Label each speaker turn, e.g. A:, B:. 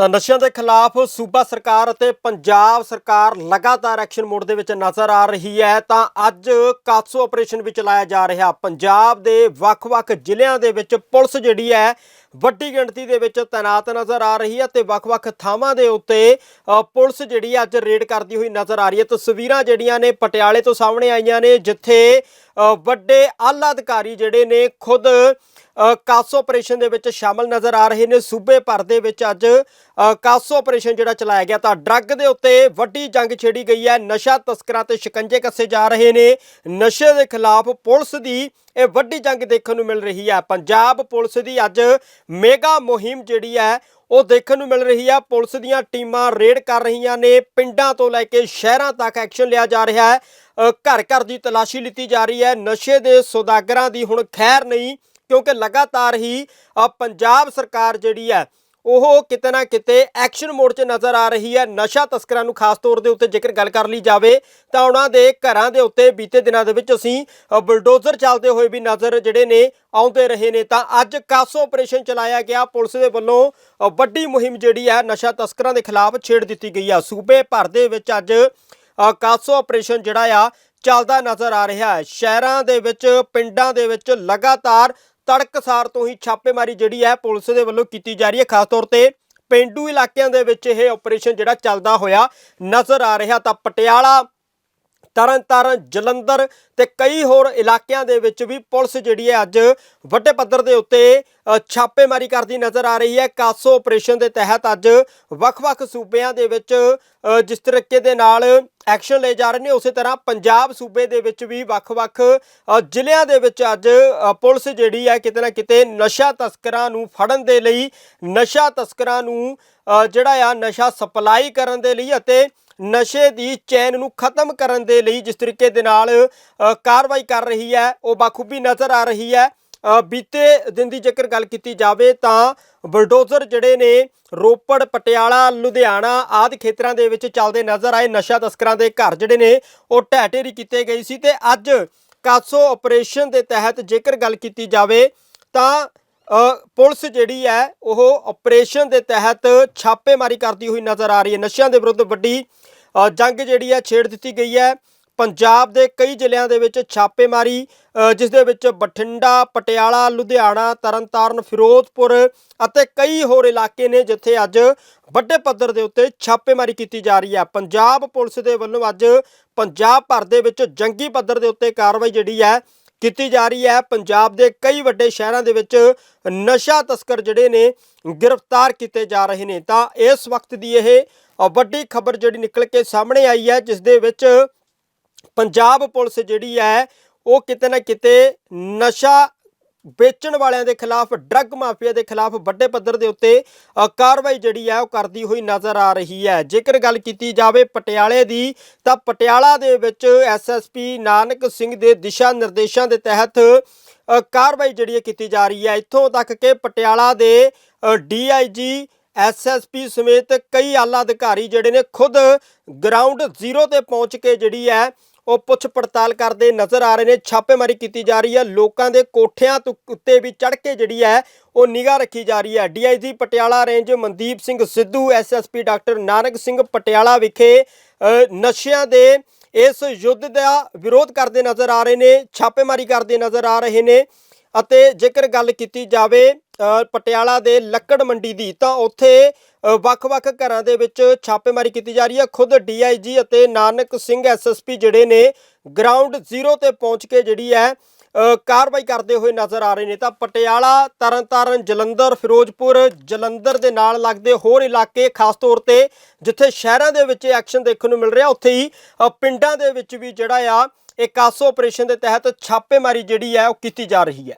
A: ਤਾਂ ਨਸ਼ਿਆਂ ਦੇ ਖਿਲਾਫ ਸੂਬਾ ਸਰਕਾਰ ਅਤੇ ਪੰਜਾਬ ਸਰਕਾਰ ਲਗਾਤਾਰ ਐਕਸ਼ਨ ਮੋਡ ਦੇ ਵਿੱਚ ਨਜ਼ਰ ਆ ਰਹੀ ਹੈ। ਤਾਂ ਅੱਜ ਕਾਸੋ ਆਪਰੇਸ਼ਨ ਵੀ ਚਲਾਇਆ ਜਾ ਰਿਹਾ। ਪੰਜਾਬ ਦੇ ਵੱਖ-ਵੱਖ ਜ਼ਿਲ੍ਹਿਆਂ ਦੇ ਵਿੱਚ ਪੁਲਿਸ ਜਿਹੜੀ ਹੈ ਵੱਡੀ ਗਿਣਤੀ ਦੇ ਵਿੱਚ ਤਾਇਨਾਤ ਨਜ਼ਰ ਆ ਰਹੀ ਹੈ ਤੇ ਵੱਖ-ਵੱਖ ਥਾਵਾਂ ਦੇ ਉੱਤੇ ਪੁਲਿਸ ਜਿਹੜੀ ਹੈ ਅੱਜ ਰੇਡ ਕਰਦੀ ਹੋਈ ਨਜ਼ਰ ਆ ਰਹੀ ਹੈ। ਤਸਵੀਰਾਂ ਜਿਹੜੀਆਂ ਨੇ ਪਟਿਆਲੇ ਤੋਂ ਸਾਹਮਣੇ ਆਈਆਂ ਨੇ, ਜਿੱਥੇ ਵੱਡੇ ਆਲਾ ਅਧਿਕਾਰੀ ਜਿਹੜੇ ਨੇ ਖੁਦ ਕਾਸੋ ਆਪਰੇਸ਼ਨ ਦੇ ਵਿੱਚ ਸ਼ਾਮਲ ਨਜ਼ਰ ਆ ਰਹੇ ਨੇ। ਸੂਬੇ ਭਰ ਦੇ ਵਿੱਚ ਅੱਜ ਕਾਸੋ ਆਪਰੇਸ਼ਨ ਜਿਹੜਾ ਚਲਾਇਆ ਗਿਆ ਤਾਂ ਡਰੱਗ ਦੇ ਉੱਤੇ ਵੱਡੀ ਜੰਗ ਛੇੜੀ ਗਈ ਹੈ। ਨਸ਼ਾ ਤਸਕਰਾਂ ਤੇ ਸ਼ਿਕੰਜੇ ਕੱਸੇ ਜਾ ਰਹੇ ਨੇ। ਨਸ਼ੇ ਦੇ ਖਿਲਾਫ ਪੁਲਿਸ ਦੀ ਇਹ ਵੱਡੀ ਜੰਗ ਦੇਖਣ ਨੂੰ ਮਿਲ ਰਹੀ ਹੈ ਪੰਜਾਬ ਪੁਲਿਸ ਦੀ ਅੱਜ ਮੇਗਾ ਮੁਹਿੰਮ ਜਿਹੜੀ ਹੈ, ਉਹ ਦੇਖਣ ਨੂੰ ਮਿਲ ਰਹੀ ਹੈ ਪੁਲਿਸ ਦੀਆਂ ਟੀਮਾਂ ਰੇਡ ਕਰ ਰਹੀਆਂ ਨੇ। ਪਿੰਡਾਂ ਤੋਂ ਲੈ ਕੇ ਸ਼ਹਿਰਾਂ ਤੱਕ ਐਕਸ਼ਨ ਲਿਆ ਜਾ ਰਿਹਾ ਹੈ। ਘਰ ਘਰ ਦੀ ਤਲਾਸ਼ੀ ਲਿੱਤੀ ਜਾ ਰਹੀ ਹੈ। ਨਸ਼ੇ ਦੇ ਸੌਦਾਗਰਾਂ ਦੀ ਹੁਣ ਖੈਰ ਨਹੀਂ, ਕਿਉਂਕਿ ਲਗਾਤਾਰ ਹੀ ਪੰਜਾਬ ਸਰਕਾਰ ਜਿਹੜੀ ਹੈ ਉਹ ਕਿਤੇ ਨਾ ਕਿਤੇ ਐਕਸ਼ਨ ਮੋਡ 'ਚ ਨਜ਼ਰ ਆ ਰਹੀ ਹੈ। ਨਸ਼ਾ ਤਸਕਰਾਂ ਨੂੰ ਖਾਸ ਤੌਰ ਦੇ ਉੱਤੇ ਜੇਕਰ ਗੱਲ ਕਰ ਲਈ ਜਾਵੇ ਤਾਂ ਉਹਨਾਂ ਦੇ ਘਰਾਂ ਦੇ ਉੱਤੇ ਬੀਤੇ ਦਿਨਾਂ ਦੇ ਵਿੱਚ ਅਸੀਂ ਅ, ਬੁਲਡੋਜ਼ਰ ਚੱਲਦੇ ਹੋਏ ਵੀ ਨਜ਼ਰ ਜਿਹੜੇ ਨੇ ਆਉਂਦੇ ਰਹੇ ਨੇ। ਤਾਂ ਅੱਜ ਕਾਸੋ ਆਪਰੇਸ਼ਨ ਚਲਾਇਆ ਗਿਆ। ਪੁਲਿਸ ਦੇ ਵੱਲੋਂ ਵੱਡੀ ਮੁਹਿੰਮ ਜਿਹੜੀ ਹੈ ਨਸ਼ਾ ਤਸਕਰਾਂ ਦੇ ਖਿਲਾਫ ਛੇੜ ਦਿੱਤੀ ਗਈ ਆ। ਸੂਬੇ ਭਰ ਦੇ ਵਿੱਚ ਅੱਜ ਕਾਸੋ ਆਪਰੇਸ਼ਨ ਜਿਹੜਾ ਆ ਚੱਲਦਾ ਨਜ਼ਰ ਆ ਰਿਹਾ ਹੈ। ਸ਼ਹਿਰਾਂ ਦੇ ਵਿੱਚ ਪਿੰਡਾਂ ਦੇ ਵਿੱਚ ਲਗਾਤਾਰ ਤੜਕਸਾਰ ਤੋਂ ਹੀ ਛਾਪੇਮਾਰੀ ਜਿਹੜੀ ਹੈ ਪੁਲਿਸ ਦੇ ਵੱਲੋਂ ਕੀਤੀ ਜਾ ਰਹੀ ਹੈ। ਖਾਸ ਤੌਰ ਤੇ ਪਿੰਡੂ ਇਲਾਕਿਆਂ ਦੇ ਵਿੱਚ ਇਹ ਆਪਰੇਸ਼ਨ ਜਿਹੜਾ ਚੱਲਦਾ ਹੋਇਆ ਨਜ਼ਰ ਆ ਰਿਹਾ ਤਾਂ ਪਟਿਆਲਾ ਤਰਨਤਾਰਨ, ਜਲੰਧਰ ਤੇ ਕਈ ਹੋਰ ਇਲਾਕਿਆਂ ਦੇ ਵਿੱਚ ਵੀ ਪੁਲਿਸ ਜਿਹੜੀ ਹੈ ਅੱਜ ਵੱਡੇ ਪੱਧਰ ਦੇ ਉੱਤੇ ਛਾਪੇਮਾਰੀ ਕਰਦੀ ਨਜ਼ਰ ਆ ਰਹੀ ਹੈ। ਕਾਸੋ ਆਪਰੇਸ਼ਨ ਦੇ ਤਹਿਤ ਅੱਜ ਵੱਖ-ਵੱਖ ਸੂਬਿਆਂ ਦੇ ਵਿੱਚ ਜਿਸ ਤਰੀਕੇ ਦੇ ਨਾਲ ਐਕਸ਼ਨ ਲਏ ਜਾ ਰਹੇ ਨੇ, ਉਸੇ ਤਰ੍ਹਾਂ ਪੰਜਾਬ ਸੂਬੇ ਦੇ ਵਿੱਚ ਵੀ ਵੱਖ-ਵੱਖ ਜ਼ਿਲ੍ਹਿਆਂ ਦੇ ਵਿੱਚ ਅੱਜ ਪੁਲਿਸ ਜਿਹੜੀ ਹੈ ਕਿਤੇ ਨਾ ਕਿਤੇ ਨਸ਼ਾ ਤਸਕਰਾਂ ਨੂੰ ਫੜਨ ਦੇ ਲਈ, ਨਸ਼ਾ ਤਸਕਰਾਂ ਨੂੰ ਜਿਹੜਾ ਆ ਨਸ਼ਾ ਸਪਲਾਈ ਕਰਨ ਦੇ ਲਈ ਅਤੇ ਨਸ਼ੇ ਦੀ ਚੈਨ ਨੂੰ ਖਤਮ ਕਰਨ ਦੇ ਲਈ ਜਿਸ ਤਰੀਕੇ ਦੇ ਨਾਲ ਕਾਰਵਾਈ ਕਰ ਰਹੀ ਹੈ, ਉਹ ਬਾਖੂਬੀ ਨਜ਼ਰ ਆ ਰਹੀ ਹੈ। ਬੀਤੇ ਦਿਨ ਦੀ ਜੇਕਰ ਗੱਲ ਕੀਤੀ ਜਾਵੇ ਤਾਂ ਬਲਡੋਜ਼ਰ ਜਿਹੜੇ ਨੇ ਰੋਪੜ, ਪਟਿਆਲਾ, ਲੁਧਿਆਣਾ ਆਦਿ ਖੇਤਰਾਂ ਦੇ ਵਿੱਚ ਚੱਲਦੇ ਨਜ਼ਰ ਆਏ। ਨਸ਼ਾ ਤਸਕਰਾਂ ਦੇ ਘਰ ਜਿਹੜੇ ਨੇ, ਉਹ ਢਹਿ ਢੇਰੀ ਕੀਤੇ ਗਏ ਸੀ ਤੇ ਅੱਜ ਕਾਸੋ ਆਪਰੇਸ਼ਨ ਦੇ ਤਹਿਤ ਜੇਕਰ ਗੱਲ ਕੀਤੀ ਜਾਵੇ ਤਾਂ ਪੁਲਿਸ ਜਿਹੜੀ ਹੈ, ਉਹ ਆਪਰੇਸ਼ਨ ਦੇ ਤਹਿਤ ਛਾਪੇਮਾਰੀ ਕਰਦੀ ਹੋਈ ਨਜ਼ਰ ਆ ਰਹੀ ਹੈ। ਨਸ਼ਿਆਂ ਦੇ ਵਿਰੁੱਧ ਵੱਡੀ ਜੰਗ ਜਿਹੜੀ ਹੈ ਛੇੜ ਦਿੱਤੀ ਗਈ ਹੈ। ਪੰਜਾਬ ਦੇ ਕਈ ਜ਼ਿਲ੍ਹਿਆਂ ਦੇ ਵਿੱਚ ਛਾਪੇਮਾਰੀ ਜਿਸ ਦੇ ਵਿੱਚ ਬਠਿੰਡਾ, ਪਟਿਆਲਾ, ਲੁਧਿਆਣਾ, ਤਰਨਤਾਰਨ, ਫਿਰੋਜ਼ਪੁਰ ਅਤੇ ਕਈ ਹੋਰ ਇਲਾਕੇ ਨੇ ਜਿੱਥੇ ਅੱਜ ਵੱਡੇ ਪੱਧਰ ਦੇ ਉੱਤੇ ਛਾਪੇਮਾਰੀ ਕੀਤੀ ਜਾ ਰਹੀ ਹੈ। ਪੰਜਾਬ ਪੁਲਿਸ ਦੇ ਵੱਲੋਂ ਅੱਜ ਪੰਜਾਬ ਭਰ ਦੇ ਵਿੱਚ ਜੰਗੀ ਪੱਧਰ ਦੇ ਉੱਤੇ ਕਾਰਵਾਈ ਜਿਹੜੀ ਹੈ ਕੀਤੀ ਜਾ ਰਹੀ ਹੈ। ਪੰਜਾਬ ਦੇ ਕਈ ਵੱਡੇ ਸ਼ਹਿਰਾਂ ਦੇ ਵਿੱਚ ਨਸ਼ਾ ਤਸਕਰ ਜਿਹੜੇ ਨੇ ਗ੍ਰਿਫਤਾਰ ਕੀਤੇ ਜਾ ਰਹੇ ਨੇ। ਤਾਂ ਇਸ ਵਕਤ ਦੀ ਇਹ ਵੱਡੀ ਖਬਰ ਜਿਹੜੀ ਨਿਕਲ ਕੇ ਸਾਹਮਣੇ ਆਈ ਹੈ, ਜਿਸ ਦੇ ਵਿੱਚ ਪੰਜਾਬ ਪੁਲਿਸ ਜਿਹੜੀ ਹੈ, ਉਹ ਕਿਤੇ ਨਾ ਕਿਤੇ ਨਸ਼ਾ ਵੇਚਣ ਵਾਲਿਆਂ ਦੇ ਖਿਲਾਫ, ਡਰੱਗ ਮਾਫੀਆ ਦੇ ਖਿਲਾਫ ਵੱਡੇ ਪੱਧਰ ਦੇ ਉੱਤੇ ਕਾਰਵਾਈ ਜਿਹੜੀ ਹੈ ਉਹ ਕਰਦੀ ਹੋਈ ਨਜ਼ਰ ਆ ਰਹੀ ਹੈ। ਜੇਕਰ ਗੱਲ ਕੀਤੀ ਜਾਵੇ ਪਟਿਆਲੇ ਦੀ, ਤਾਂ ਪਟਿਆਲਾ ਦੇ ਵਿੱਚ ਐਸਐਸਪੀ ਨਾਨਕ ਸਿੰਘ ਦੇ ਦਿਸ਼ਾ ਨਿਰਦੇਸ਼ਾਂ ਦੇ ਤਹਿਤ ਕਾਰਵਾਈ ਜਿਹੜੀ ਹੈ ਕੀਤੀ ਜਾ ਰਹੀ ਹੈ। ਇੱਥੋਂ ਤੱਕ ਕਿ ਪਟਿਆਲਾ ਦੇ ਡੀਆਈਜੀ ਐਸਐਸਪੀ ਸਮੇਤ ਕਈ ਆਲਾ ਅਧਿਕਾਰੀ ਜਿਹੜੇ ਨੇ ਖੁਦ ਗਰਾਊਂਡ ਜ਼ੀਰੋ ਤੇ ਪਹੁੰਚ ਕੇ ਜਿਹੜੀ ਹੈ ਉਹ ਪੁੱਛ ਪੜਤਾਲ ਕਰਦੇ ਨਜ਼ਰ ਆ ਰਹੇ ਨੇ, ਛਾਪੇਮਾਰੀ ਕੀਤੀ ਜਾ ਰਹੀ ਹੈ, ਲੋਕਾਂ ਦੇ ਕੋਠਿਆਂ ਤੋਂ, ਉੱਤੇ ਵੀ ਚੜ ਕੇ ਜਿਹੜੀ ਹੈ, ਉਹ ਨਿਗਾਹ ਰੱਖੀ ਜਾ ਰਹੀ ਹੈ। DIG Patiala range Mandeep Singh Sidhu SSP doctor Nanak Singh Patiala ਵਿਖੇ ਨਸ਼ਿਆਂ ਦੇ ਇਸ ਯੁੱਧ ਦਾ ਵਿਰੋਧ ਕਰਦੇ ਨਜ਼ਰ ਆ ਰਹੇ ਨੇ, ਛਾਪੇਮਾਰੀ ਕਰਦੇ ਨਜ਼ਰ ਆ ਰਹੇ ਨੇ ਅਤੇ ਜੇਕਰ ਗੱਲ ਕੀਤੀ ਜਾਵੇ ਪਟਿਆਲਾ ਦੇ ਲੱਕੜ ਮੰਡੀ ਦੀ, ਤਾਂ ਉੱਥੇ ਵੱਖ-ਵੱਖ ਘਰਾਂ ਦੇ ਵਿੱਚ ਛਾਪੇਮਾਰੀ ਕੀਤੀ ਜਾ ਰਹੀ ਹੈ। ਖੁਦ ਡੀਆਈਜੀ ਅਤੇ ਨਾਨਕ ਸਿੰਘ ਐਸਐਸਪੀ ਜਿਹੜੇ ਨੇ ਗਰਾਊਂਡ ਜ਼ੀਰੋ ਤੇ ਪਹੁੰਚ ਕੇ ਜਿਹੜੀ ਹੈ ਕਾਰਵਾਈ ਕਰਦੇ ਹੋਏ ਨਜ਼ਰ ਆ ਰਹੇ ਨੇ। ਤਾਂ ਪਟਿਆਲਾ, ਤਰਨਤਾਰਨ, ਜਲੰਧਰ, ਫਿਰੋਜ਼ਪੁਰ, ਜਲੰਧਰ ਦੇ ਨਾਲ ਲੱਗਦੇ ਹੋਰ ਇਲਾਕੇ, ਖਾਸ ਤੌਰ ਤੇ ਜਿੱਥੇ ਸ਼ਹਿਰਾਂ ਦੇ ਵਿੱਚ ਐਕਸ਼ਨ ਦੇਖਣ ਨੂੰ ਮਿਲ ਰਿਹਾ, ਉੱਥੇ ਹੀ ਪਿੰਡਾਂ ਦੇ ਵਿੱਚ ਵੀ ਜਿਹੜਾ ਆ ਇਹ ਕਾਸੋ ਆਪਰੇਸ਼ਨ ਦੇ ਤਹਿਤ ਛਾਪੇਮਾਰੀ ਜਿਹੜੀ ਹੈ, ਉਹ ਕੀਤੀ ਜਾ ਰਹੀ ਹੈ।